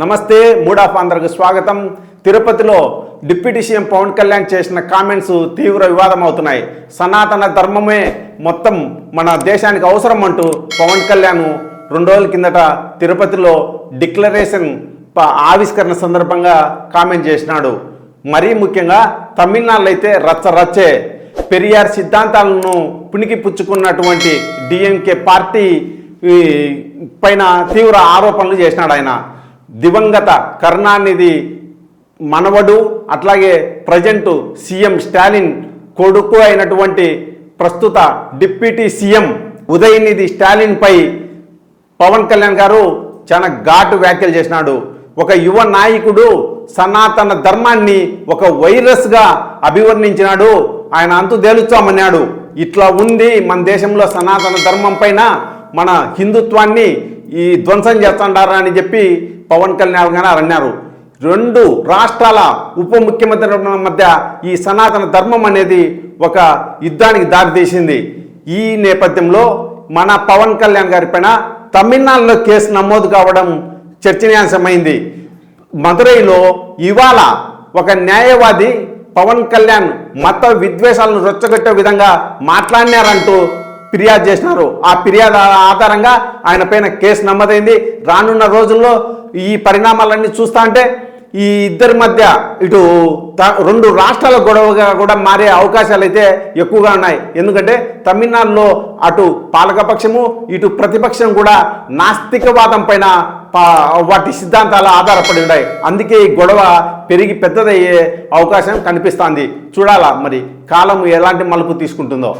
నమస్తే mood of ఆంధ్రకు స్వాగతం. తిరుపతిలో డిప్యూటీ సీఎం పవన్ కళ్యాణ్ చేసిన కామెంట్స్ తీవ్ర వివాదం అవుతున్నాయి సనాతన ధర్మమే మొత్తం మన దేశానికి అవసరం అంటూ పవన్ కళ్యాణ్ రెండు రోజుల కిందట తిరుపతిలో డిక్లరేషన్ ఆవిష్కరణ సందర్భంగా కామెంట్ చేసినాడు. మరీ ముఖ్యంగా తమిళనాడులో అయితే రచ్చ రచ్చే పెరియార్ సిద్ధాంతాలను పుణికి పుచ్చుకున్నటువంటి డిఎంకే పార్టీ పైన తీవ్ర ఆరోపణలు చేసినాడు ఆయన. దివంగత కరుణానిధి మనవడు అట్లాగే ప్రజెంట్ సీఎం స్టాలిన్ కొడుకు అయినటువంటి ప్రస్తుత డిప్యూటీ సీఎం ఉదయనిధి స్టాలిన్పై పవన్ కళ్యాణ్ గారు చాలా ఘాటు వ్యాఖ్యలు చేసినాడు. ఒక యువ నాయకుడు సనాతన ధర్మాన్ని ఒక వైరస్గా అభివర్ణించినాడు. ఆయన అంతు తేలుచామన్నాడు ఇట్లా ఉంది మన దేశంలో సనాతన ధర్మం పైన మన హిందుత్వాన్ని ఈ ధ్వంసం చేస్తుండారా అని చెప్పి పవన్ కళ్యాణ్ గారు అన్నారు. రెండు రాష్ట్రాల ఉప ముఖ్యమంత్రి మధ్య ఈ సనాతన ధర్మం అనేది ఒక యుద్ధానికి దారితీసింది ఈ నేపథ్యంలో మన పవన్ కళ్యాణ్ గారి పైన తమిళనాడులో కేసు నమోదు కావడం చర్చనీయాంశమైంది. మదురైలో ఇవాళ ఒక న్యాయవాది పవన్ కళ్యాణ్ మత విద్వేషాలను రొచ్చగొట్టే విధంగా మాట్లాడినారంటూ ఫిర్యాదు చేసినారు. ఆ ఫిర్యాదు ఆధారంగా ఆయన పైన కేసు నమ్మదైంది రానున్న రోజుల్లో ఈ పరిణామాలన్నీ చూస్తా అంటే ఈ ఇద్దరి మధ్య ఇటు త- రెండు రాష్ట్రాల గొడవగా కూడా మారే అవకాశాలు అయితే ఎక్కువగా ఉన్నాయి. ఎందుకంటే తమిళనాడులో అటు పాలకపక్షము ఇటు ప్రతిపక్షం కూడా నాస్తికవాదం పైన పా- వాటి సిద్ధాంతాలు ఆధారపడి ఉన్నాయి. అందుకే ఈ గొడవ పెరిగి పెద్దదయ్యే అవకాశం కనిపిస్తుంది. చూడాలా మరి కాలం ఎలాంటి మలుపు తీసుకుంటుందో.